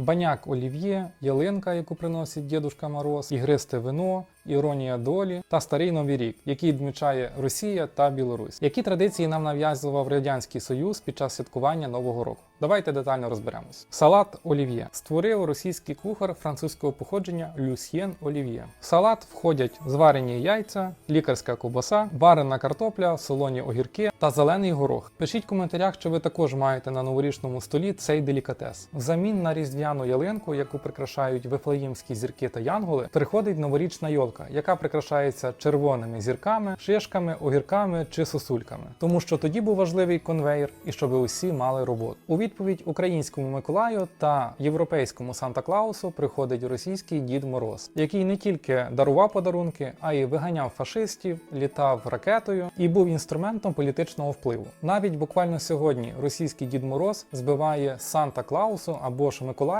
баняк олів'є, ялинка, яку приносить дідушка Мороз, ігристе вино, іронія долі та старий новий рік, який відмічає Росія та Білорусь. Які традиції нам нав'язував радянський союз під час святкування нового року? Давайте детально розберемось. Салат олів'є створив російський кухар французького походження Люсьєн Олів'є. В салат входять зварені яйця, лікарська ковбаса, варена картопля, солоні огірки та зелений горох. Пишіть в коментарях, чи ви також маєте на новорічному столі цей делікатес. Взамін на різдвяну ялинку, яку прикрашають вифлеємські зірки та янголи, приходить новорічна йолка, яка прикрашається червоними зірками, шишками, огірками чи сосульками. Тому що тоді був важливий конвейер і щоб усі мали роботу. У відповідь українському Миколаю та європейському Санта Клаусу приходить російський Дід Мороз, який не тільки дарував подарунки, а й виганяв фашистів, літав ракетою і був інструментом політичного впливу. Навіть буквально сьогодні російський Дід Мороз збиває Санта Клаусу або ж Миколая